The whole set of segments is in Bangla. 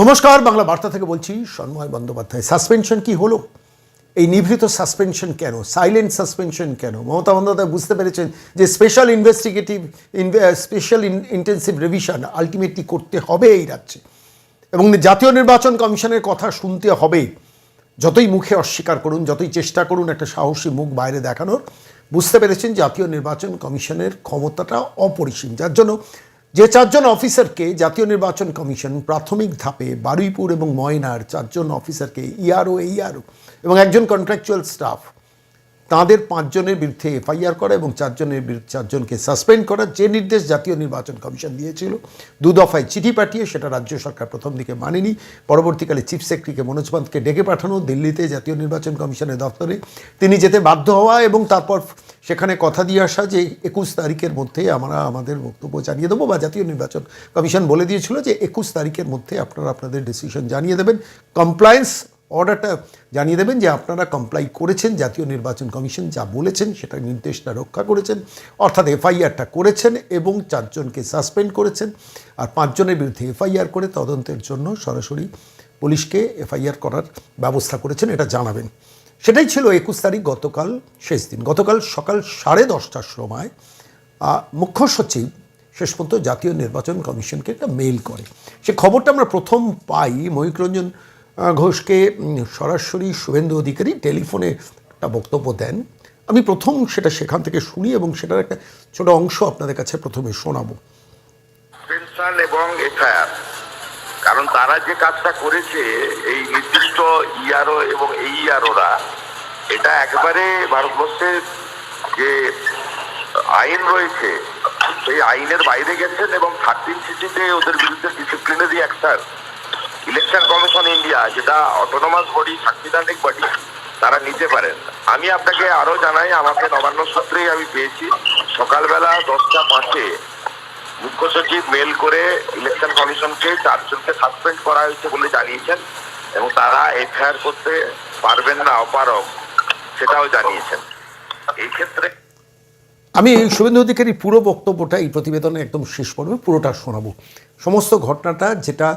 নমস্কার, বাংলা বার্তা থেকে বলছি সন্ময় বন্দ্যোপাধ্যায়। সাসপেনশন কি হলো? এই নিভৃত সাসপেনশন কেন? সাইলেন্ট সাসপেনশন কেন? মমতা বন্দ্যোপাধ্যায় বুঝতে পেরেছেন যে special investigative special intensive revision ultimately করতে হবে এই রাজ্যে। এবং জাতীয় নির্বাচন কমিশনের কথা শুনতে হবে। যতই মুখে অস্বীকার করুন, যতই চেষ্টা করুন একটা সাহসী মুখ বাইরে দেখানোর, বুঝতে পেরেছেন জাতীয় নির্বাচন কমিশনের ক্ষমতাটা অপরিসীম। যার জন্য যে চারজন অফিসারকে জাতীয় নির্বাচন কমিশন প্রাথমিক ধাপে বারুইপুর এবং ময়নার চারজন অফিসারকে ইআরও এইআরও এবং একজন কন্ট্রাকচুয়াল স্টাফ তাঁদের পাঁচজনের বিরুদ্ধে এফআইআর করা এবং চারজনের বিরুদ্ধে, চারজনকে সাসপেন্ড করা, যে নির্দেশ জাতীয় নির্বাচন কমিশন দিয়েছিল, দু দফায় চিঠি পাঠিয়ে সেটা রাজ্য সরকার প্রথম দিকে মানেনি। পরবর্তীকালে চিফ সেক্রেটারিকে মনোজ পান্তকে ডেকে পাঠানো, দিল্লিতে জাতীয় নির্বাচন কমিশনের দপ্তরে তিনি যেতে বাধ্য হওয়া এবং তারপর সেখানে কথা দিয়ে আসা যে একুশ তারিখের মধ্যে আমরা আমাদের বক্তব্য জানিয়ে দেবো বা জাতীয় নির্বাচন কমিশন বলে দিয়েছিল যে একুশ তারিখের মধ্যে আপনারা আপনাদের ডিসিশন জানিয়ে দেবেন। কমপ্লায়েন্স অর্ডারটা জানিয়ে দেবেন যে আপনারা কমপ্লাই করেছেন, জাতীয় নির্বাচন কমিশন যা বলেছেন সেটা নির্দেশটা রক্ষা করেছেন, অর্থাৎ এফআইআরটা করেছেন এবং চারজনকে সাসপেন্ড করেছেন। আর পাঁচজনের বিরুদ্ধে এফআইআর করে তদন্তের জন্য সরাসরি পুলিশকে এফআইআর করার ব্যবস্থা করেছেন, এটা জানাবেন। সেটাই ছিল একুশ তারিখ গতকাল, শেষ দিন। গতকাল সকাল সাড়ে দশটার সময় মুখ্য সচিব শেষ পর্যন্ত জাতীয় নির্বাচন কমিশনকে একটা মেইল করে। সে খবরটা আমরা প্রথম পাই মহিক রঞ্জন ঘোষকে সরাসরি শুভেন্দু অধিকারী টেলিফোনে একটা বক্তব্য দেন। আমি প্রথম সেটা সেখান থেকে শুনি এবং সেটার একটা ছোট অংশ আপনাদের কাছে প্রথমে শোনাবো। এবং এফআইআর, কারণ তারা যে কাজটা করেছে, এই নির্দিষ্ট ইআরও এবং এই ইআরওরা এটা একবারে ভারতবর্ষের যে আইন রয়েছে, সেই আইনের বাইরে গেছেন এবং থার্টিন সিটিতে ওদের বিরুদ্ধে disciplinary action election commission India যেটা অটোনমাস বডি সাংবিধানিক বডি তারা নিতে পারেন। আমি আপনাকে আরও জানাই, আমাকে নবান্ন সূত্রেই আমি পেয়েছি। সকালবেলা দশটা পাঁচে মুখ্য সচিব মেল করে ইলেকশন কমিশনকে চারজনকে সাসপেন্ড করা হয়েছে বলে জানিয়েছেন এবং তারা এফআইআর করতে পারবেন না অপারক সেটাও জানিয়েছেন। এই ক্ষেত্রে আমি এই শুভেন্দু অধিকারীর পুরো বক্তব্যটা এই প্রতিবেদনে একদম শেষ পর্বে পুরোটা শোনাবো। সমস্ত ঘটনাটা যেটা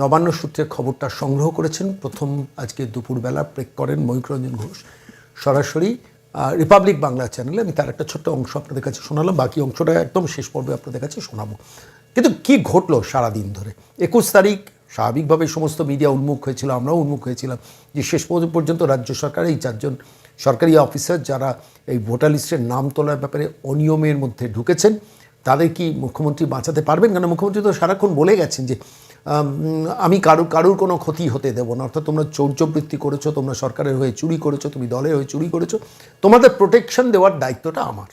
নবান্ন সূত্রের খবরটা সংগ্রহ করেছেন, প্রথম আজকে দুপুরবেলা প্রেক করেন ময়ূররঞ্জন ঘোষ। সরাসরি রিপাবলিক বাংলা চ্যানেলে আমি তার একটা ছোট্ট অংশ আপনাদের কাছে শোনালাম, বাকি অংশটা একদম শেষ পর্বে আপনাদের কাছে শোনাবো। কিন্তু কি ঘটলো সারাদিন ধরে? একুশ তারিখ স্বাভাবিকভাবে সমস্ত মিডিয়া উন্মুখ হয়েছিল, আমরাও উন্মুখ হয়েছিলাম যে শেষ পর্যন্ত রাজ্য সরকার, এই চারজন সরকারি অফিসার যারা এই ভোটার লিস্টের নাম তোলার ব্যাপারে অনিয়মের মধ্যে ঢুকেছেন, তাদের কি মুখ্যমন্ত্রী বাঁচাতে পারবেন? কেন মুখ্যমন্ত্রী তো সারাক্ষণ বলে গেছেন যে, আমি কারুর কারুর কোনো ক্ষতি হতে দেবো না। অর্থাৎ তোমরা চৌর্যবৃত্তি করেছ, তোমরা সরকারের হয়ে চুরি করেছ, তুমি দলের হয়ে চুরি করেছ, তোমাদের প্রোটেকশন দেওয়ার দায়িত্বটা আমার।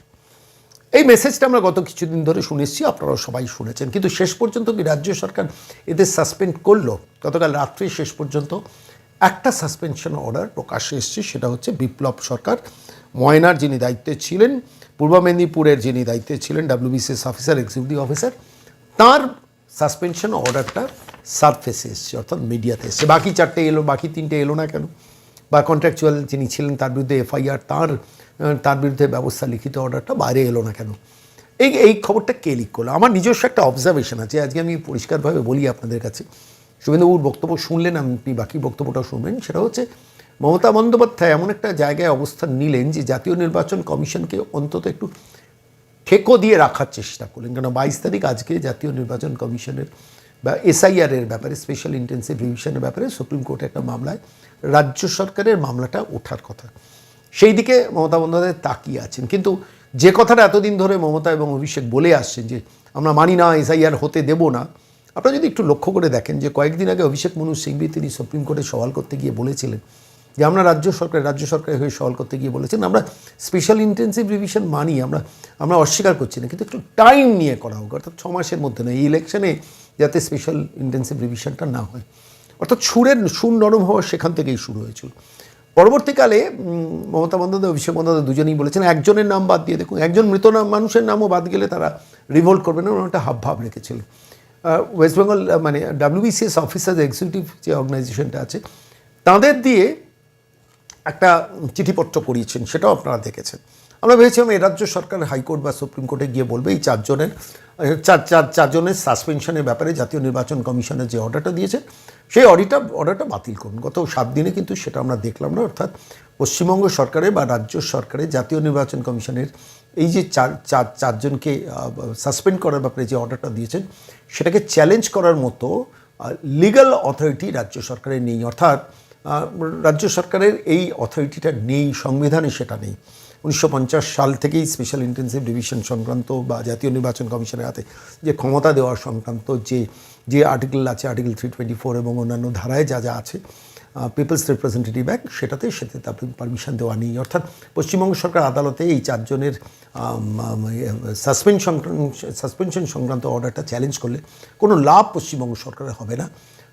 এই মেসেজটা আমরা গত কিছুদিন ধরে শুনেছি, আপনারাও সবাই শুনেছেন। কিন্তু শেষ পর্যন্ত কি রাজ্য সরকার এদের সাসপেন্ড করল? গতকাল রাত্রি শেষ পর্যন্ত একটা সাসপেনশন অর্ডার প্রকাশ্যে এসেছে, সেটা হচ্ছে বিপ্লব সরকার। ময়নার যিনি দায়িত্বে ছিলেন, পূর্ব মেদিনীপুরের যিনি দায়িত্বে ছিলেন ডাব্লিউবিসিএস অফিসার এক্সিকিউটিভ অফিসার তার সাসপেনশন অর্ডারটা সারফেসে এসছে, অর্থাৎ মিডিয়াতে এসছে। বাকি চারটে এলো, বাকি তিনটে এলো না কেন? বা কন্ট্রাকচুয়াল যিনি ছিলেন, তার বিরুদ্ধে এফআইআর, তার তার বিরুদ্ধে ব্যবস্থা লিখিত অর্ডারটা বাইরে এলো না কেন? এই এই খবরটা কে লিক করল? আমার নিজস্ব একটা অবজারভেশন আছে, আজকে আমি পরিষ্কারভাবে বলি আপনাদের কাছে। শুভেন্দুবাবুর বক্তব্য শুনলেন আপনি বাকি বক্তব্যটাও শুনবেন। সেটা হচ্ছে, মমতা বন্দ্যোপাধ্যায় এমন একটা জায়গায় অবস্থান নিলেন যে জাতীয় নির্বাচন কমিশনকে অন্তত একটু ঠেকো দিয়ে রাখার চেষ্টা করলেন। কেন বাইশ তারিখ আজকে জাতীয় নির্বাচন কমিশনের বা এসআইআর এর ব্যাপারে স্পেশাল ইন্টেন্সিভ রিভিশনের ব্যাপারে সুপ্রিম কোর্টে একটা মামলায় রাজ্য সরকারের মামলাটা ওঠার কথা। সেই দিকে মমতা বন্দ্যোপাধ্যায় তাকিয়ে আছেন। কিন্তু যে কথাটা এতদিন ধরে মমতা এবং অভিষেক বলে আসছেন যে, আমরা মানি না, এসআইআর হতে দেব না। আপনারা যদি একটু লক্ষ্য করে দেখেন যে, কয়েকদিন আগে অভিষেক মনু সিংভি তিনি সুপ্রিম কোর্টে সওয়াল করতে গিয়ে বলেছিলেন যে, আমরা রাজ্য সরকার, রাজ্য সরকারের হয়ে সওয়াল করতে গিয়ে বলেছেন, আমরা স্পেশাল ইন্টেন্সিভ রিভিশন মানি, আমরা আমরা অস্বীকার করছি না। কিন্তু একটু টাইম নিয়ে করা হোক, অর্থাৎ ছ মাসের মধ্যে নয়, এই ইলেকশনে যাতে স্পেশাল ইন্টেন্সিভ রিভিশনটা না হয়। অর্থাৎ সুরের, সুর নরম হওয়া সেখান থেকেই শুরু হয়েছিল। পরবর্তীকালে মমতা বন্দ্যোপাধ্যায়, অভিষেক বন্দ্যোপাধ্যায় দুজনেই বলেছেন, একজনের নাম বাদ দিয়ে দেখুন, একজন মৃত নাম, মানুষের নামও বাদ গেলে তারা রিভোল্ট করবে না ওরা একটা হাব ভাব রেখেছিল ওয়েস্ট বেঙ্গল মানে ডাব্লিউবিসিএস অফিসার এক্সিকিউটিভ যে অর্গানাইজেশনটা আছে, তাদের দিয়ে একটা চিঠিপত্র করিয়েছেন, সেটাও আপনারা দেখেছেন। আমরা ভেবেছিলাম এ রাজ্য সরকার হাইকোর্ট বা সুপ্রিম কোর্টে গিয়ে বলবে, এই চারজনের চার চার, চারজনের সাসপেনশনের ব্যাপারে জাতীয় নির্বাচন কমিশনের যে অর্ডারটা দিয়েছে, সেই অডিটা অর্ডারটা বাতিল করুন। গত সাত দিনে কিন্তু সেটা আমরা দেখলাম না, অর্থাৎ পশ্চিমবঙ্গ সরকারের বা রাজ্য সরকারের জাতীয় নির্বাচন কমিশনের এই যে চার চার, চারজনকে সাসপেন্ড করার ব্যাপারে যে অর্ডারটা দিয়েছেন, সেটাকে চ্যালেঞ্জ করার মতো লিগ্যাল অথরিটি রাজ্য সরকারের নেই। অর্থাৎ রাজ্য সরকারের এই অথরিটিটা নেই, সংবিধানে সেটা নেই। উনিশশো পঞ্চাশ সাল থেকেই স্পেশাল ইন্টেন্সিভ ডিভিশন সংক্রান্ত বা জাতীয় নির্বাচন কমিশনের হাতে যে ক্ষমতা দেওয়া সংক্রান্ত যে যে আর্টিকেল আছে আর্টিকেল থ্রি টোয়েন্টি ফোর এবং অন্যান্য ধারায় যা যা আছে পিপলস রিপ্রেজেন্টেটিভ অ্যাক্ট সেটাতে সেতে তার পারমিশন দেওয়া নেই। অর্থাৎ পশ্চিমবঙ্গ সরকার আদালতে এই চারজনের সাসপেন্ড সাসপেনশন সংক্রান্ত অর্ডারটা চ্যালেঞ্জ করলে কোনো লাভ পশ্চিমবঙ্গ সরকারের হবে না।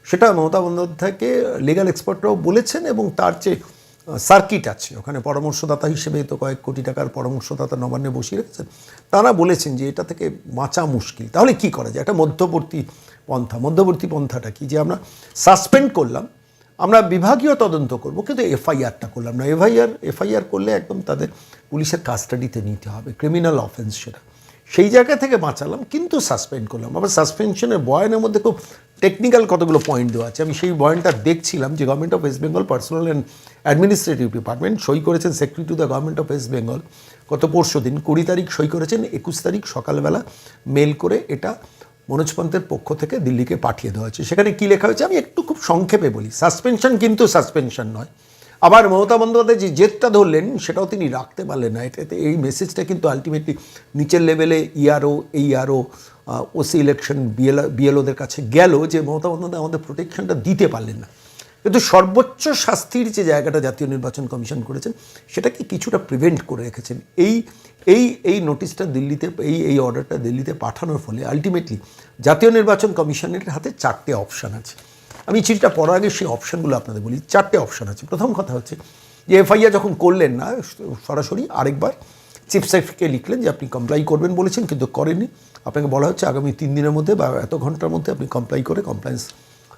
সেটা মমতা বন্দ্যোপাধ্যায়কে লিগাল এক্সপার্টরাও বলেছেন এবং তার যে সার্কিট আছে। ওখানে পরামর্শদাতা হিসেবে তো কয়েক কোটি টাকার পরামর্শদাতা নবান্নে বসিয়ে রেখেছেন। তারা বলেছেন যে এটা থেকে বাঁচা মুশকিল। তাহলে কি করা যায়? একটা মধ্যবর্তী পন্থা। মধ্যবর্তী পন্থাটা কি? যে আমরা সাসপেন্ড করলাম, আমরা বিভাগীয় তদন্ত করব, কিন্তু এফআইআরটা করলাম না। এফআইআর এফআইআর করলে একদম তাদের পুলিশের কাস্টাডিতে নিতে হবে, ক্রিমিনাল অফেন্স সেটা। সেই জায়গা থেকে বাঁচালাম, কিন্তু সাসপেন্ড করলাম। আবার সাসপেনশনের বয়ানের মধ্যে খুব টেকনিক্যাল কতগুলো পয়েন্ট দেওয়া আছে, আমি সেই পয়েন্টটা দেখছিলাম যে government of West Bengal personnel and administrative department সই করেছেন secretary to the government of West Bengal গত পরশু দিন কুড়ি তারিখ সই করেছেন, একুশ তারিখ সকালবেলা মেল করে এটা মনোজ পন্থের পক্ষ থেকে দিল্লিকে পাঠিয়ে দেওয়া হয়েছে। সেখানে কী লেখা হয়েছে আমি একটু খুব সংক্ষেপে বলি। সাসপেনশন কিন্তু সাসপেনশন নয়। আবার মমতা বন্দ্যোপাধ্যায় যে জেদটা ধরলেন, সেটাও তিনি রাখতে পারলেন না। এটাতে এই মেসেজটা কিন্তু আলটিমেটলি নিচের লেভেলে ইআরও এই আরও ওসি ইলেকশন বিএল, বিএলওদের কাছে গেল যে মমতা বন্দ্যোপাধ্যায় আমাদের প্রোটেকশনটা দিতে পারলেন না। কিন্তু সর্বোচ্চ শাস্তির যে জায়গাটা জাতীয় নির্বাচন কমিশন করেছেন সেটাকে কিছুটা প্রিভেন্ট করে রেখেছেন? এই এই এই নোটিশটা দিল্লিতে, এই এই অর্ডারটা দিল্লিতে পাঠানোর ফলে আলটিমেটলি জাতীয় নির্বাচন কমিশনের হাতে চারটে অপশান আছে। আমি চিঠিটা পড়ার আগে সেই অপশানগুলো আপনাদের বলি, চারটে অপশান আছে। প্রথম কথা হচ্ছে যে এফআইআর যখন করলেন না, সরাসরি আরেকবার চিফ সেক্রেটারিকে লিখলেন যে আপনি কমপ্লাই করবেন বলেছেন, কিন্তু করেনি আপনাকে বলা হচ্ছে আগামী তিন দিনের মধ্যে বা এত ঘণ্টার মধ্যে আপনি কমপ্লাই করে কমপ্লায়েন্স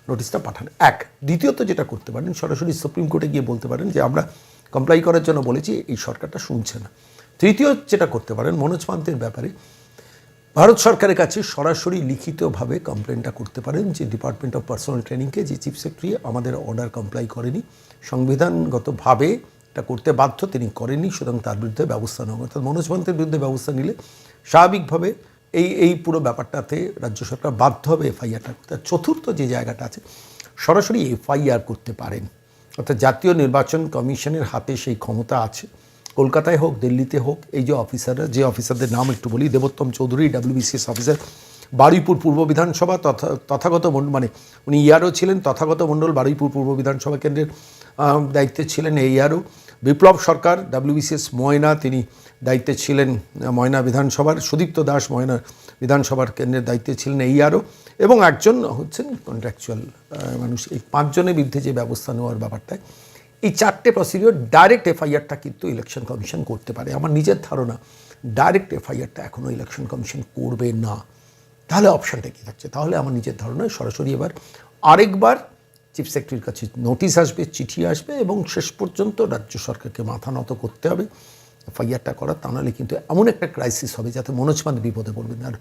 নোটিশটা পাঠান। এক, দ্বিতীয়ত যেটা করতে পারেন, সরাসরি সুপ্রিম কোর্টে গিয়ে বলতে পারেন যে আমরা কমপ্লাই করার জন্য বলেছি, এই সরকারটা শুনছে না। তৃতীয় যেটা করতে পারেন, মনোজ পান্তের ব্যাপারে, ভারত সরকারের কাছে সরাসরি লিখিতভাবে কমপ্লেনটা করতে পারেন যে ডিপার্টমেন্ট অফ পার্সোনাল ট্রেনিংকে যে চিফ সেক্রেটারি আমাদের অর্ডার কমপ্লাই করেনি। সংবিধানগতভাবে এটা করতে বাধ্য, তিনি করেননি, সুতরাং তার বিরুদ্ধে ব্যবস্থা নেওয়া অর্থাৎ মনোজ পন্থের বিরুদ্ধে ব্যবস্থা নিলে স্বাভাবিকভাবে এই এই পুরো ব্যাপারটাতে রাজ্য সরকার বাধ্য হবে এফআইআরটা করতে। চতুর্থ যে জায়গাটা আছে, সরাসরি এফআইআর করতে পারেন। অর্থাৎ জাতীয় নির্বাচন কমিশনের হাতে সেই ক্ষমতা আছে। কলকাতায় হোক, দিল্লিতে হোক, এই যে অফিসাররা, যে অফিসারদের নাম একটু বলি, দেবোত্তম চৌধুরী ডাব্লিউবিসিএস অফিসার বারুইপুর পূর্ব বিধানসভা তথা, তথাগত মানে উনি ইয়ারও ছিলেন, তথাগত মণ্ডল বারুইপুর পূর্ব বিধানসভা কেন্দ্রের দায়িত্বে ছিলেন এই ইয়ারও। বিপ্লব সরকার, ডাব্লিউবিসিএস ময়না, তিনি দায়িত্বে ছিলেন ময়না বিধানসভার, সুদীপ্ত দাস ময়না বিধানসভার কেন্দ্রের দায়িত্বে ছিলেন এই আরও এবং একজন হচ্ছেন কন্ট্রাকচুয়াল মানুষ, এই পাঁচজনের বিরুদ্ধে যে ব্যবস্থা নেওয়ার ব্যাপারটায়, এই চারটে প্রসিডিওর ডাইরেক্ট এফআইআরটা কিন্তু ইলেকশন কমিশন করতে পারে। আমার নিজের ধারণা ডাইরেক্ট এফআইআরটা এখনও ইলেকশন কমিশন করবে না। তাহলে অপশানটা কী থাকছে? তাহলে আমার নিজের ধারণায় সরাসরি এবার আরেকবার চিফ সেক্রেটারির কাছে নোটিশ আসবে, চিঠি আসবে এবং শেষ পর্যন্ত রাজ্য সরকারকে মাথা নত করতে হবে। এফআইআরটা করা তা নাহলে কিন্তু এমন একটা ক্রাইসিস হবে যাতে মনোজ পান্ত বিপদে পড়বেন। আর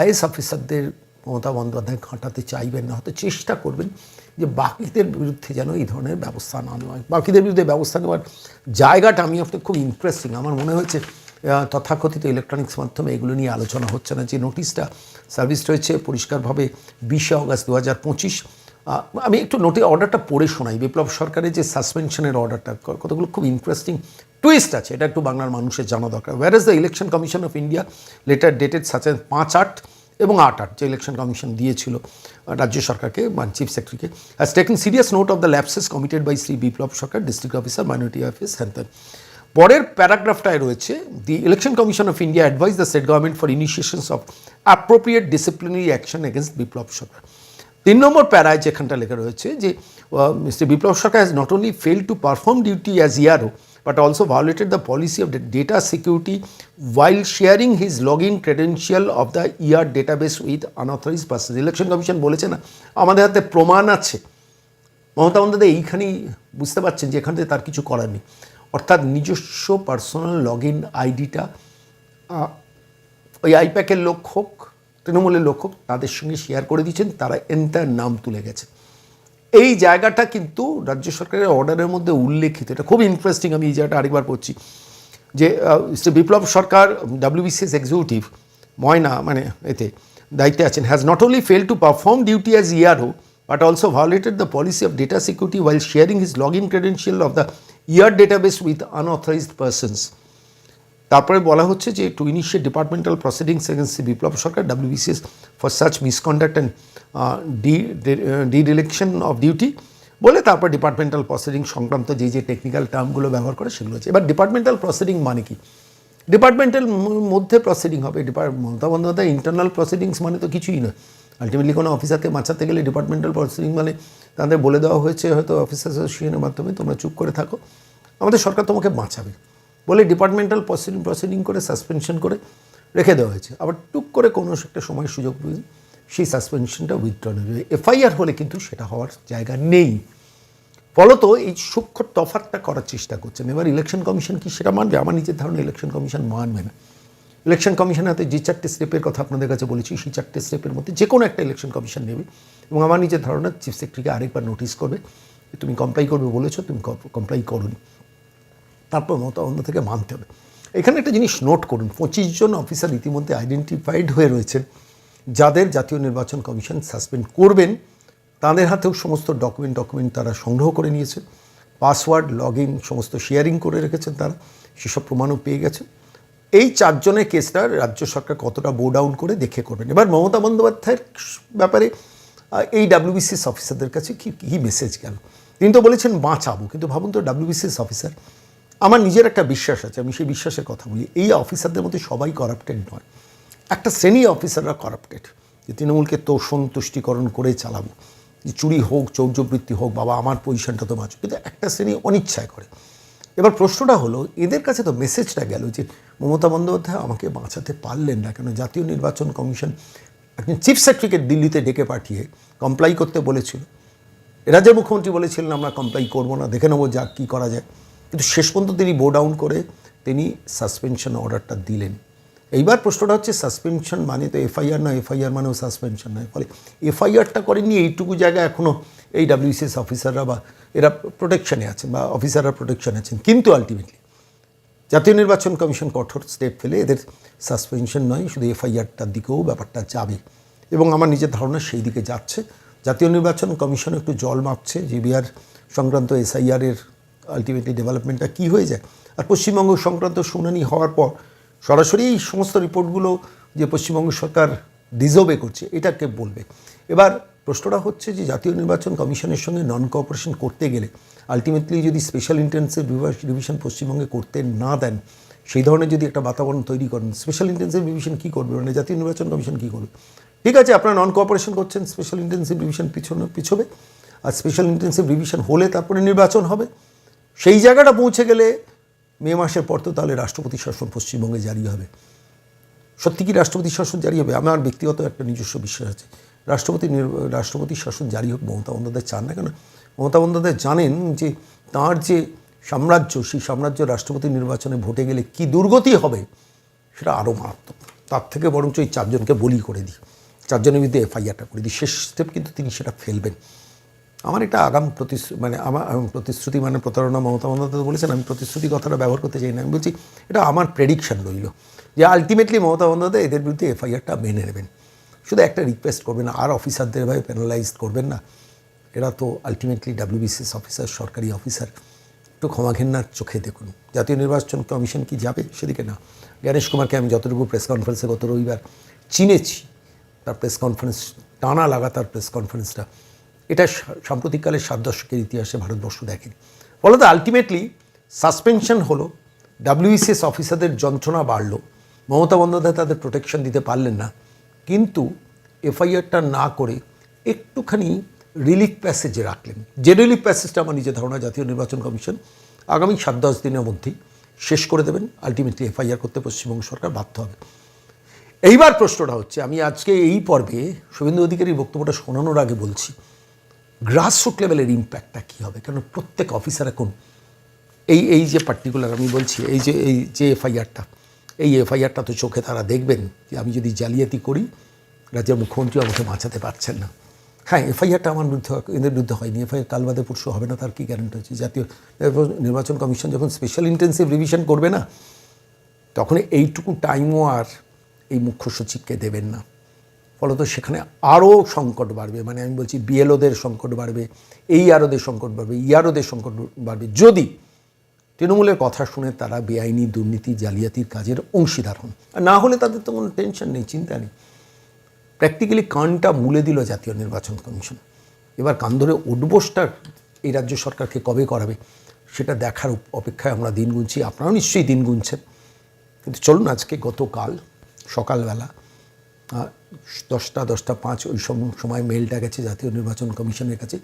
আইএস অফিসারদের মমতা বন্দ্যোপাধ্যায় ঘাঁটাতে চাইবেন না, হয়তো চেষ্টা করবেন যে বাকিদের বিরুদ্ধে যেন এই ধরনের ব্যবস্থা না নেওয়া হয়। বাকিদের বিরুদ্ধে ব্যবস্থা নেওয়ার জায়গাটা আমি আপনার খুব ইন্টারেস্টিং আমার মনে হয়েছে তথাকথিত ইলেকট্রনিক্স মাধ্যমে এগুলো নিয়ে আলোচনা হচ্ছে না। যে নোটিশটা সার্ভিস রয়েছে পরিষ্কারভাবে বিশে অগাস্ট দু হাজার পঁচিশ আমি একটু নোটি অর্ডারটা পড়ে শোনাই। বিপ্লব সরকারের যে সাসপেনশনের অর্ডারটা কতগুলো খুব ইন্টারেস্টিং টুইস্ট আছে। এটা একটু বাংলার মানুষের জানা দরকার। Whereas the election commission of India letter dated such পাঁচ আট এবং আট আট যে ইলেকশন কমিশন দিয়েছিল রাজ্য সরকারকে chief সেক্রেটারিকে has taken serious note of the lapses committed by Shri Biplab Sarkar district officer minority office hand পরের প্যারাগ্রাফটায় রয়েছে the election commission of India advise the state government for initiations of appropriate disciplinary action against Biplab Sarkar তিন নম্বর প্যারায় যেখানটা লেখা রয়েছে যে mister Biplab Sarkar has not only fail to perform duty as ERO but also violated the policy of the data security while sharing his login credential of the ER database with unauthorized persons. Election commission বলেছে না, আমাদের হাতে প্রমাণ আছে। মমতা বন্দ্যোপাধ্যায় এইখানেই বুঝতে পারছেন যে এখান থেকে তার কিছু করার নেই। অর্থাৎ নিজস্ব পার্সোনাল লগ ইন আইডিটা ওই আইপ্যাকের লোক হোক, তৃণমূলের লোক হোক, তাদের সঙ্গে শেয়ার করে দিয়েছেন, তারা এন্টার নাম তুলে গেছে। এই জায়গাটা কিন্তু রাজ্য সরকারের অর্ডারের মধ্যে উল্লেখিত। এটা খুব ইন্টারেস্টিং আমি এই জায়গাটা আরেকবার পড়ছি। যে শ্রী বিপ্লব সরকার ডাব্লিউবিসিএস এক্সিকিউটিভ ময়না মানে এতে, দায়িত্বে আছেন has not only fail to perform duty as ERO but also violated the policy of data security while sharing his log in credential of the ERO database with unauthorized persons. তারপরে বলা হচ্ছে যে to initiate departmental proceedings against Biplab Sarkar WBCS for such misconduct and D dereliction of duty বলে তারপর ডিপার্টমেন্টাল প্রসিডিং সংক্রান্ত যে যে টেকনিক্যাল টার্মগুলো ব্যবহার করে সেগুলো হচ্ছে। এবার ডিপার্টমেন্টাল প্রসিডিং মানে কি? ডিপার্টমেন্টাল মধ্যে প্রসিডিং হবে। Depart Mamata Bandyopadhyay internal proceedings মানে তো কিছুই নয়। আলটিমেটলি কোনো অফিসারকে বাঁচাতে গেলে ডিপার্টমেন্টাল প্রসিডিং মানে তাদের বলে দেওয়া হয়েছে, হয়তো অফিস অ্যাসোসিয়েশনের মাধ্যমে তোমরা চুপ করে থাকো। আমাদের সরকার তোমাকে বাঁচাবে বলে ডিপার্টমেন্টাল প্রসিডিং প্রসিডিং করে সাসপেনশন করে রেখে দেওয়া হয়েছে। আবার টুক করে কোনো একটা সময় সুযোগ বুঝে সেই সাসপেনশনটা উইথড্র নেবে এফআইআর হলে কিন্তু সেটা হওয়ার জায়গা নেই। ফলত এই সূক্ষ্ম তফাতটা করার চেষ্টা করছেন এবার ইলেকশন কমিশন কি সেটা মানবে? আমার নিজের ধারণা ইলেকশন কমিশন মানবে না। ইলেকশন কমিশন হাতে যে চারটে স্টেপের কথা আপনাদের কাছে বলেছি, সেই চারটে স্টেপের মধ্যে যে কোনো একটা ইলেকশন কমিশন নেবে। এবং আমার নিজের ধারণা, চিফ সেক্রেটারিকে আরেকবার নোটিশ করবে তুমি কমপ্লাই করবে বলেছ, তুমি কমপ্লাই করোনি। তারপর মমতা বন্দ থেকে মানতে হবে। এখানে একটা জিনিস নোট করুন, পঁচিশ জন অফিসার ইতিমধ্যে আইডেন্টিফাইড হয়ে রয়েছেন, যাদের জাতীয় নির্বাচন কমিশন সাসপেন্ড করবেন, তাদের হাতেও সমস্ত ডকুমেন্ট ডকুমেন্ট তারা সংগ্রহ করে নিয়েছে পাসওয়ার্ড লগ ইন সমস্ত শেয়ারিং করে রেখেছেন তারা, সেসব প্রমাণও পেয়ে গেছেন। এই চারজনের কেসটা রাজ্য সরকার কতটা বো ডাউন করে দেখে করবেন? এবার মমতা বন্দ্যোপাধ্যায়ের ব্যাপারে এই ডাব্লিউবিসিএস অফিসারদের কাছে কি, কী মেসেজ গেল? তিনি তো বলেছেন, বাঁচাবো। কিন্তু ভাবুন তো ডাব্লিউবিসিএস অফিসার আমার নিজের একটা বিশ্বাস আছে, আমি সেই বিশ্বাসের কথা বলি, এই অফিসারদের মধ্যে সবাই করাপ্টেড নয়। একটা শ্রেণি অফিসাররা করাপ্টেড যে তৃণমূলকে তো সন্তুষ্টিকরণ করে চালাবো, যে চুরি হোক, চৌর্যবৃত্তি হোক, বাবা, আমার পজিশনটা তো বাঁচো। কিন্তু একটা শ্রেণি অনিচ্ছায় করে। এবার প্রশ্নটা হলো, এদের কাছে তো মেসেজটা গেল যে মমতা বন্দ্যোপাধ্যায় আমাকে বাঁচাতে পারলেন না কেন? জাতীয় নির্বাচন কমিশন একজন চিফ সেক্রেটারিকে দিল্লিতে ডেকে পাঠিয়ে কমপ্লাই করতে বলেছিল। রাজ্যের মুখ্যমন্ত্রী বলেছিলেন, আমরা কমপ্লাই করব না, দেখে নেব যা, কী করা যায়। কিন্তু শেষ পর্যন্ত তিনি বো ডাউন করে তিনি সাসপেনশন অর্ডারটা দিলেন। এইবার প্রশ্নটা হচ্ছে সাসপেনশন মানে তো এফআইআর না এফআইআর মানেও সাসপেনশন নয়। ফলে এফআইআরটা করেননি, এইটুকু জায়গায় এখনও এই ডাব্লিউসিএস অফিসাররা বা এরা প্রোটেকশনে আছেন বা অফিসাররা প্রোটেকশনে আছেন। কিন্তু আলটিমেটলি জাতীয় নির্বাচন কমিশন কঠোর স্টেপ ফেলে এদের সাসপেনশন নয়, শুধু এফআইআরটার দিকেও ব্যাপারটা যাবে। এবং আমার নিজের ধারণা সেই দিকে যাচ্ছে। জাতীয় নির্বাচন কমিশন একটু জল মাপছে জিবিআর সংক্রান্ত এসআইআরের আলটিমেটলি ডেভেলপমেন্টটা কী হয়ে যায়। আর পশ্চিমবঙ্গ সংক্রান্ত শুনানি হওয়ার পর সরাসরি এই সমস্ত রিপোর্টগুলো যে পশ্চিমবঙ্গ সরকার ডিজোবে করছে, এটাকে বলবে। এবার প্রশ্নটা হচ্ছে যে জাতীয় নির্বাচন কমিশনের সঙ্গে নন কোঅপারেশন করতে গেলে আলটিমেটলি যদি স্পেশাল ইন্টেন্সিভ রিভিশন পশ্চিমবঙ্গে করতে না দেন, সেই ধরনের যদি একটা বাতাবরণ তৈরি করেন স্পেশাল ইন্টেন্সিভ রিভিশন কী করবে? মানে জাতীয় নির্বাচন কমিশন কী করবে? ঠিক আছে, আপনারা নন কোঅপারেশন করছেন স্পেশাল ইন্টেন্সিভ রিভিশন পিছনে পিছবে, আর স্পেশাল ইন্টেন্সিভ রিভিশন হলে তারপরে নির্বাচন হবে। সেই জায়গাটা পৌঁছে গেলে মে মাসের পর তো তাহলে রাষ্ট্রপতি শাসন পশ্চিমবঙ্গে জারি হবে। সত্যি কি রাষ্ট্রপতি শাসন জারি হবে? আমার ব্যক্তিগত একটা নিজস্ব বিশ্বাস আছে। রাষ্ট্রপতি রাষ্ট্রপতি শাসন জারি হোক, মমতা বন্দ্যোপাধ্যায় চান না কেন? মমতা বন্দ্যোপাধ্যায় জানেন যে তার যে সাম্রাজ্য, সেই সাম্রাজ্য রাষ্ট্রপতি নির্বাচনে ভোটে গেলে কি দুর্গতি হবে সেটা আরও মারাত্মক। তার থেকে বরঞ্চ এই চারজনকে বলি করে দিই। চারজনের বিরুদ্ধে এফআইআরটা করে দিই। শেষ স্টেপ কিন্তু তিনি সেটা ফেলবেন। আমার একটা আগাম প্রতিশ্রুতি মানে আমার প্রতিশ্রুতি মানে প্রতারণা মমতা বন্দ্যোপাধ্যায় বলেছেন, আমি প্রতিশ্রুতি কথাটা ব্যবহার করতে চাই না। আমি বলছি, এটা আমার প্রেডিকশন রইল যে আলটিমেটলি মমতা বন্দ্যোপাধ্যায় এদের বিরুদ্ধে এফআইআরটা মেনে নেবেন। শুধু একটা রিকোয়েস্ট করবেন আর অফিসারদের ভাবে প্যানালাইজ করবেন না। এরা তো আলটিমেটলি ডাব্লিউবিসিএস অফিসার সরকারি অফিসার একটু ক্ষমা ঘেন্নার চোখে দেখুন। জাতীয় নির্বাচন কমিশন কি যাবে? সেদিকে না। জ্ঞানেশ কুমারকে আমি যতটুকু প্রেস কনফারেন্সে গত রবিবার চিনেছি, তার প্রেস কনফারেন্স টানা লাগাতার প্রেস কনফারেন্সটা এটা সাম্প্রতিককালের সাত দশকের ইতিহাসে ভারতবর্ষ দেখেনি। ফলত আলটিমেটলি সাসপেনশন হলো ডাব্লিউসিএস অফিসারদের যন্ত্রণা বাড়লো। মমতা বন্দ্যোপাধ্যায় তাদের প্রোটেকশন দিতে পারলেন না। কিন্তু এফআইআরটা না করে একটুখানি রিলিফ প্যাসেজে রাখলেন। যে রিলিফ প্যাসেজটা আমার নিজের ধারণা জাতীয় নির্বাচন কমিশন আগামী সাত দশ দিনের মধ্যেই শেষ করে দেবেন আলটিমেটলি এফআইআর করতে পশ্চিমবঙ্গ সরকার বাধ্য হবে। এইবার প্রশ্নটা হচ্ছে, আমি আজকে এই পর্বে শুভেন্দু অধিকারীর বক্তব্যটা শোনানোর আগে বলছি গ্রাসরুট লেভেলের ইম্প্যাক্টটা কী হবে? কারণ প্রত্যেক অফিসার এখন এই এই যে পার্টিকুলার আমি বলছি, এই যে এই যে এফআইআরটা এই এফআইআরটা তো চোখে তারা দেখবেন যে আমি যদি জালিয়াতি করি, রাজ্যের মুখ্যমন্ত্রী আমাকে বাঁচাতে পারছেন না। হ্যাঁ এফআইআরটা আমার বিরুদ্ধে এদের বিরুদ্ধে হয়নি। এফআইআর কাল বাদে পরশু হবে না, তার কী গ্যারান্টি হচ্ছে? জাতীয় নির্বাচন কমিশন যখন স্পেশাল ইন্টেন্সিভ রিভিশন করবে না, তখন এইটুকু টাইমও আর এই মুখ্য সচিবকে দেবেন না। ফলত সেখানে আরও সংকট বাড়বে। মানে আমি বলছি বিএলওদের সংকট বাড়বে এই আরোদের সংকট বাড়বে ইয়ারোদের সংকট বাড়বে। যদি তৃণমূলের কথা শুনে তারা বেআইনি দুর্নীতি, জালিয়াতির কাজের অংশীদার হন। আর না হলে তাদের তো কোনো টেনশন নেই, চিন্তা নেই। প্র্যাকটিক্যালি কানটা মুলে দিল জাতীয় নির্বাচন কমিশন। এবার কান ধরে এই রাজ্য সরকারকে কবে করাবে, সেটা দেখার অপেক্ষায় আমরা দিন গুনছি, আপনারাও নিশ্চয়ই দিন গুনছেন। কিন্তু চলুন আজকে গতকাল সকালবেলা দশটা দশটা পাঁচ ওই সম- সময় মেলটা গেছে জাতীয় নির্বাচন কমিশনের কাছে।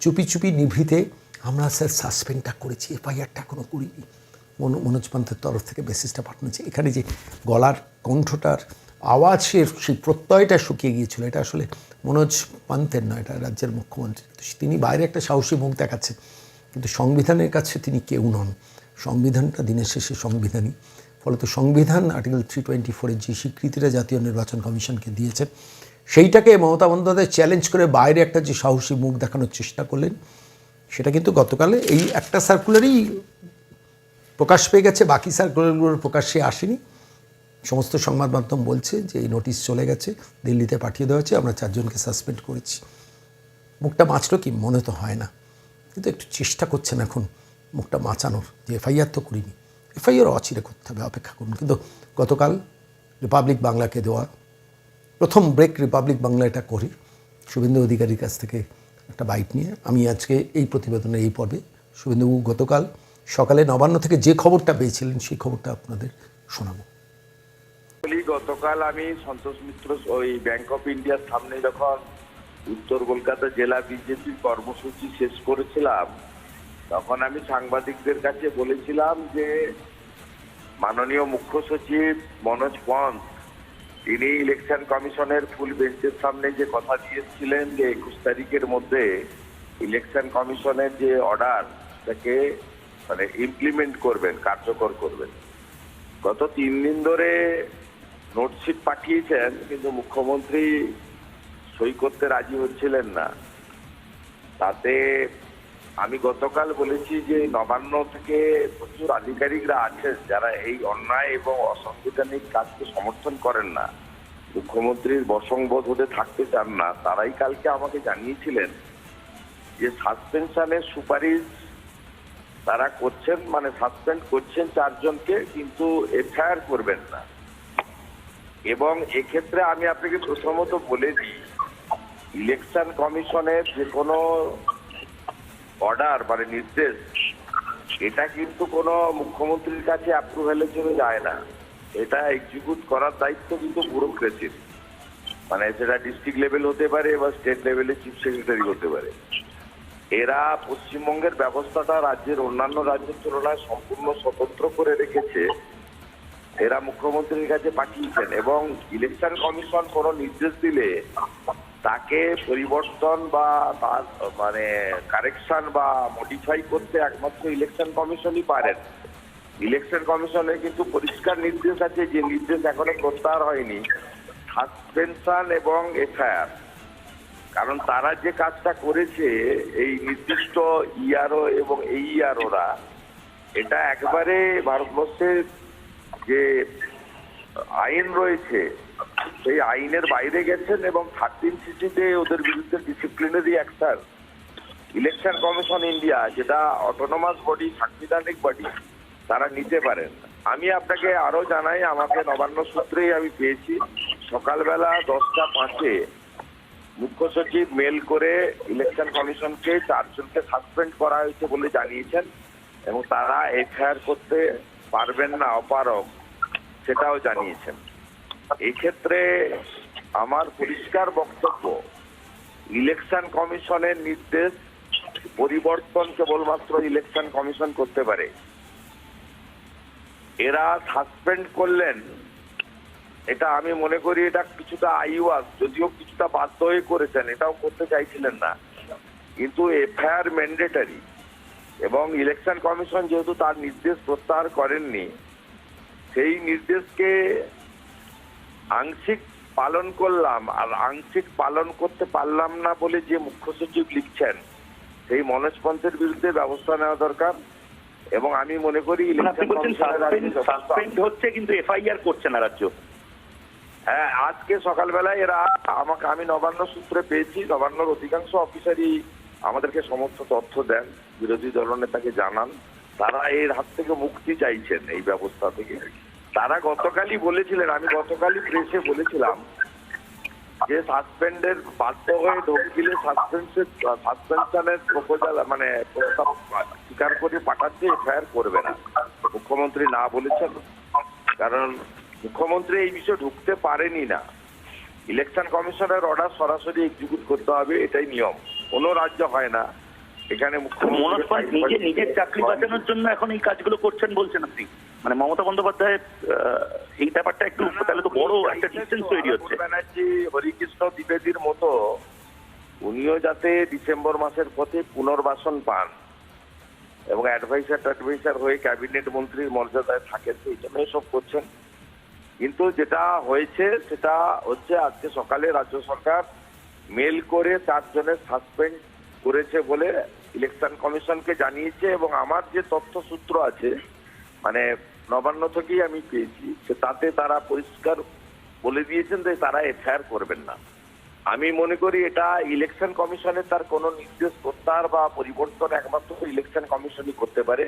চুপি চুপি নিভৃতে আমরা স্যার সাসপেন্ডটা করেছি, এফআইআরটা এখনও করিনি। মনো- মনোজ পান্থের তরফ থেকে বেসিসটা পাঠানোছি এখানে যে গলার কণ্ঠটার আওয়াজের সেই প্রত্যয়টা শুকিয়ে গিয়েছিল, এটা আসলে মনোজ পান্থের নয়, এটা রাজ্যের মুখ্যমন্ত্রী। তিনি বাইরে একটা সাহসী মুখ দেখাচ্ছেন কিন্তু সংবিধানের কাছে তিনি কেউ নন। সংবিধানটা দিনের শেষে সংবিধানই। ফলত সংবিধান আর্টিকেল থ্রি টোয়েন্টি ফোরের যে স্বীকৃতিটা জাতীয় নির্বাচন কমিশনকে দিয়েছেন সেইটাকে মমতা বন্দ্যোপাধ্যায় চ্যালেঞ্জ করে বাইরে একটা যে সাহসী মুখ দেখানোর চেষ্টা করলেন সেটা কিন্তু গতকালে এই একটা সার্কুলারই প্রকাশ পেয়ে গেছে, বাকি সার্কুলারগুলোর প্রকাশ্যে আসেনি। সমস্ত সংবাদ মাধ্যম বলছে যে এই নোটিশ চলে গেছে, দিল্লিতে পাঠিয়ে দেওয়া হয়েছে, আমরা চারজনকে সাসপেন্ড করেছি। মুখটা বাঁচলো কি? মনে তো হয় না। কিন্তু একটু চেষ্টা করছেন এখন মুখটা বাঁচানোর যে এফআইআর তো করিনি। এফআইআর অচিরে করতে হবে, অপেক্ষা করুন। কিন্তু গতকাল রিপাবলিক বাংলাকে দেওয়া, প্রথম ব্রেক রিপাবলিক বাংলা এটা করি। শুভেন্দু অধিকারীর কাছ থেকে একটা বাইট নিয়ে। আমি আজকে এই প্রতিবেদনের এই পর্বে শুভেন্দুবাবু গতকাল সকালে নবান্ন থেকে যে খবরটা পেয়েছিলেন, সেই খবরটা আপনাদের শোনাবো। বলি, গতকাল আমি সন্তোষ মিত্র ওই ব্যাংক অফ ইন্ডিয়ার সামনে যখন উত্তর কলকাতা জেলা বিজেপির কর্মসূচি শেষ করেছিলাম, তখন আমি সাংবাদিকদের কাছে বলেছিলাম যে, মাননীয় মুখ্য সচিব মনোজ পন্থ তিনি ইলেকশন কমিশনের ফুল বেঞ্চের সামনে যে কথা দিয়েছিলেন যে একুশ তারিখের মধ্যে ইলেকশন কমিশনের যে অর্ডার তাকে মানে ইমপ্লিমেন্ট করবেন, কার্যকর করবেন। গত তিন দিন ধরে নোটশিট পাঠিয়েছেন, কিন্তু মুখ্যমন্ত্রী সই করতে রাজি হচ্ছিলেন না। তাতে আমি গতকাল বলেছি যে নবান্ন থেকে প্রচুর আধিকারিকরা আছেন যারা এই অন্যায় এবং অসাংবিধানিক কাজকে সমর্থন করেন না। মুখ্যমন্ত্রীর বসংবোধ হতে থাকতে চান না, তারাই কালকে আমাকে জানিয়েছিলেন যে সাসপেনশনের সুপারিশ তারা করছেন মানে সাসপেন্ড করছেন চারজনকে, কিন্তু এফআইআর করবেন না। এবং এক্ষেত্রে আমি আপনাকে প্রথমত বলে দিই, ইলেকশন কমিশনের যে কোনো অর্ডার মানে নির্দেশ, এটা কিন্তু কোনো মুখ্যমন্ত্রীর কাছে অ্যাপ্রুভ্যালের জন্য যায় না। এটা এক্সিকিউট করার দায়িত্ব কিন্তু ব্যুরোক্রেসির মানে সেটা ডিস্ট্রিক্ট লেভেল হতে পারে বা স্টেট লেভেলে চিফ সেক্রেটারি হতে পারে। এরা পশ্চিমবঙ্গের ব্যবস্থাটা রাজ্যের অন্যান্য রাজ্যের তুলনায় সম্পূর্ণ স্বতন্ত্র করে রেখেছে। এরা মুখ্যমন্ত্রীর কাছে পাঠিয়েছেন এবং ইলেকশন কমিশন কোনো নির্দেশ দিলে তাকে পরিবর্তন বা তার মানে কারেকশন বা মডিফাই করতে একমাত্র ইলেকশন কমিশনই পারেন। ইলেকশন কমিশনে কিন্তু পরিষ্কার নির্দেশ আছে, যে নির্দেশ এখনও প্রত্যাহার হয়নি। সাসপেনশন এবং এফআইআর কারণ তারা যে কাজটা করেছে, এই নির্দিষ্ট ইআরও এবং এই ইআরওরা এটা একবারে ভারতবর্ষের যে আইন রয়েছে সেই আইনের বাইরে গেছেন এবং থার্টিন সিটিতে ওদের বিরুদ্ধে disciplinary action election commission India যেটা অটোনোমাস বডি সাংবিধানিক বডি তারা নিতে পারেন। আমি আপনাকে আরও জানাই, আমাকে নবান্ন সূত্রেই আমি পেয়েছি। সকালবেলা দশটা পাঁচে মুখ্য সচিব মেল করে ইলেকশন কমিশনকে চারজনকে সাসপেন্ড করা হয়েছে বলে জানিয়েছেন এবং তারা এফআইআর করতে পারবেন না অপারক সেটাও জানিয়েছেন। এক্ষেত্রে আমার পরিষ্কার বক্তব্য ইলেকশন কমিশনের নির্দেশ পরিবর্তন কেবলমাত্র ইলেকশন কমিশন করতে পারে। এরা সাসপেন্ড করলেন, এটা আমি মনে করি এটা কিছুটা আইওয়াস, যদিও কিছুটা বাধ্য হয়ে করেছেন, এটাও করতে চাইছিলেন না। কিন্তু এফআইআর ম্যান্ডেটারি এবং ইলেকশন কমিশন যেহেতু তার নির্দেশ প্রত্যাহার করেননি, সেই নির্দেশকে আংশিক পালন করলাম আর আংশিক পালন করতে পারলাম না বলে যে মুখ্য সচিব লিখছেন সেই মনোজ পন্থের বিরুদ্ধে ব্যবস্থা নেওয়া দরকার। এবং আমি মনে করি হচ্ছে কিন্তু এফআইআর করছে না রাজ্য। হ্যাঁ আজকে সকালবেলায় এরা আমাকে আমি নবান্ন সূত্রে পেয়েছি নবান্নর অধিকাংশ অফিসারই আমাদেরকে সমস্ত তথ্য দেন বিরোধী দলনেতাকে জানান। তারা এর হাত থেকে মুক্তি চাইছেন এই ব্যবস্থা থেকে তারা গতকালই বলেছিলেন, আমি গতকালই প্রেসে বলেছিলাম যে সাসপেন্ডের বাধ্য হয়ে ঢোক দিলে সাসপেন্সের সাসপেনশনের প্রপোজাল মানে প্রস্তাব স্বীকার করে পাঠাচ্ছে, এফআইআর করবে না। মুখ্যমন্ত্রী না বলেছেন, কারণ মুখ্যমন্ত্রী এই বিষয়ে ঢুকতে পারেনি না। ইলেকশন কমিশনের অর্ডার সরাসরি এক্সিকিউট করতে হবে, এটাই নিয়ম। কোনো রাজ্য হয় না। এখানে মনোজ পাল নিজে নিজের চাকরি বাঁচানোর জন্য এখন এই কাজগুলো করছেন বলছেন আপনি? মানে মমতা বন্দ্যোপাধ্যায় এই ব্যাপারটা একটু তাহলে তো বড় একটা ডিস্টেন্স তৈরি হচ্ছে। ব্যানার্জি হরিকৃষ্ণ দ্বিবেদীর মতো উনিও যাতে ডিসেম্বর মাসের পথে পুনর্বাসন পান এবং অ্যাডভাইসার ট্যাডভাইসার হয়ে ক্যাবিনেট মন্ত্রীর মর্যাদায় থাকেন এই জন্য সব করছেন। কিন্তু যেটা হয়েছে সেটা হচ্ছে আজকে সকালে রাজ্য সরকার মেল করে চারজনের সাসপেন্ড করেছে বলে ইলেকশন কমিশনকে জানিয়েছে এবং আমার যে তথ্য সূত্র আছে মানে নবান্ন থেকেই আমি পেয়েছি, যে তাতে তারা পরিষ্কার বলে দিয়েছেন যে তারা এফআইআর করবেন না। আমি মনে করি এটা ইলেকশন কমিশনে তার কোনো নির্দেশ, প্রত্যাহার বা পরিবর্তন একমাত্র ইলেকশন কমিশনই করতে পারে।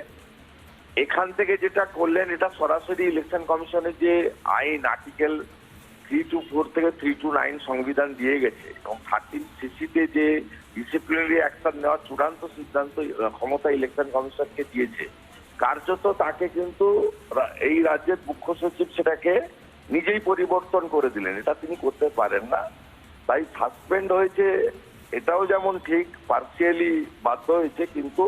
এখান থেকে যেটা করলেন, এটা সরাসরি ইলেকশন কমিশনের যে আইন, আর্টিকেল থ্রি টু ফোর থেকে থ্রি টু নাইন সংবিধান দিয়ে গেছে এবং থার্টিন সিসিতে যে ডিসিপ্লিনারি অ্যাকশন নেওয়ার চূড়ান্ত সিদ্ধান্ত ক্ষমতা ইলেকশন কমিশনকে দিয়েছে, কার্যত তাকে কিন্তু এই রাজ্যের মুখ্য সচিব সেটাকে নিজেই পরিবর্তন করে দিলেন, এটা তিনি করতে পারেন না। তাই সাসপেন্ড হয়েছে, এটাও যেমন ঠিক পার্সিয়ালি বাধ্য হয়েছে, কিন্তু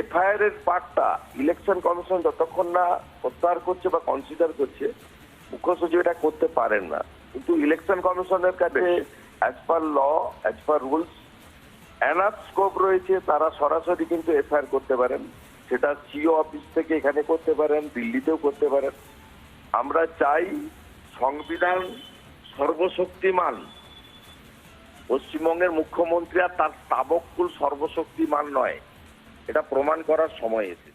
এফআইআর এর পার্টটা ইলেকশন কমিশন যতক্ষণ না প্রত্যাহার করছে বা কনসিডার করছে মুখ্য সচিব এটা করতে পারেন না। কিন্তু ইলেকশন কমিশনের কাছে as per law as per rules enough scope রয়েছে তারা সরাসরি কিন্তু এফআইআর করতে পারেন। সেটা সিও অফিস থেকে এখানে করতে পারেন, দিল্লিতেও করতে পারেন। আমরা চাই সংবিধান সর্বশক্তিমান। পশ্চিমবঙ্গের মুখ্যমন্ত্রী আর তার স্তাবকুল সর্বশক্তিমান নয়। এটা প্রমাণ করার সময় এসেছে।